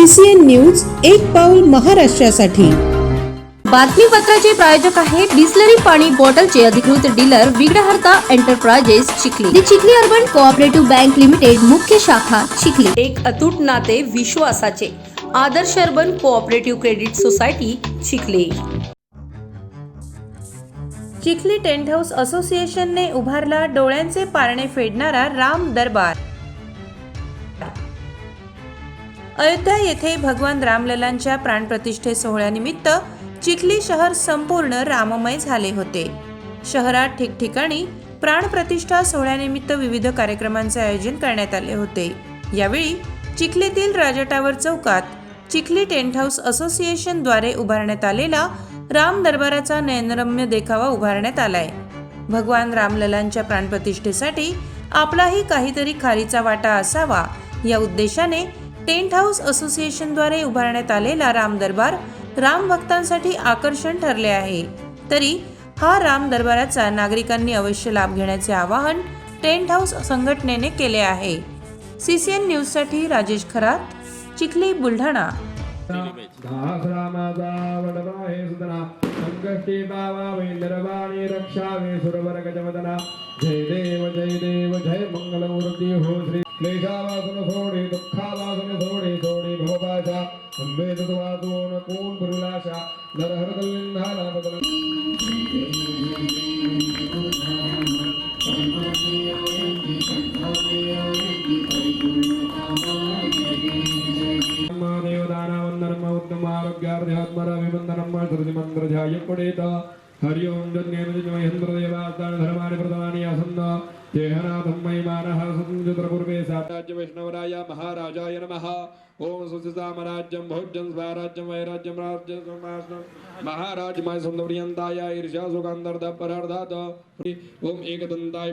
CCN news एक पाऊल महाराष्ट्रासाठी. बातमीपत्राचे प्रायोजक आहे बिस्लरी पाणी बॉटलचे अधिकृत dealer Vighnaharta enterprises Chikhli. The Chikhli urban cooperative bank limited मुख्य शाखा चिखली. एक अतूट नाते विश्वासाचे. Adarsh urban cooperative credit society Chikhli. Chikhli tent house असोसिएशनने उभारला डोळ्यांचे पारणे फेडणारा राम दरबार. अयोध्या येथे भगवान रामललांच्या प्राणप्रतिष्ठे सोहळ्यानिमित्त चिखली शहर संपूर्ण राममय झाले होते. शहरात ठिकठिकाणी प्राणप्रतिष्ठा सोहळ्यानिमित्त विविध कार्यक्रमांचे आयोजन करण्यात आले होते. यावेळी चिखलीतील राजटावर चौकात चिखली टेंट हाऊस असोसिएशनद्वारे उभारण्यात आलेला राम दरबाराचा नयनरम्य देखावा उभारण्यात आलाय. भगवान रामललांच्या प्राणप्रतिष्ठेसाठी आपलाही काहीतरी खारीचा वाटा असावा या उद्देशाने टेंट हाऊस असोसिएशनद्वारे उभारण्यात आलेला राम दरबार राम भक्तांसाठी आकर्षण ठरले आहे तरी हा राम दरबाराचा नागरिकांनी अवश्य लाभ घेण्याचे आवाहन टेंट हाऊस संघटनेने केले आहे सीसीएन न्यूजसाठी राजेश खरात चिखली बुलढाणा जय देव जय देव जय मंगलमूर्ती हो श्री क्लेशावासन सोडे दुःखा भवपाशा अंबे तत्वातून कोण पुरुलाशा नरहर कलिंधाला बदल देवदानावन्दनम् उत्तमारोग्यार्ध्यात्मरभिवन्दनम् श्रुतिमन्त्रध्याय पडेत हरि ओं जन्येन्द्रदेवास्तानि धर्माणि प्रथमानि आसन्न देहनाथं महिमानः सुतपूर्वे वैष्णवराय महाराजाय नमः। ओम सुसामराज्यं भोज्यं स्वराज्यं वैराज्यं राज्यं महाराजमाय सुन्दर्यन्ताय ईर्ष्या सुखान्तर्ध परार्धात् ओम एकदन्ताय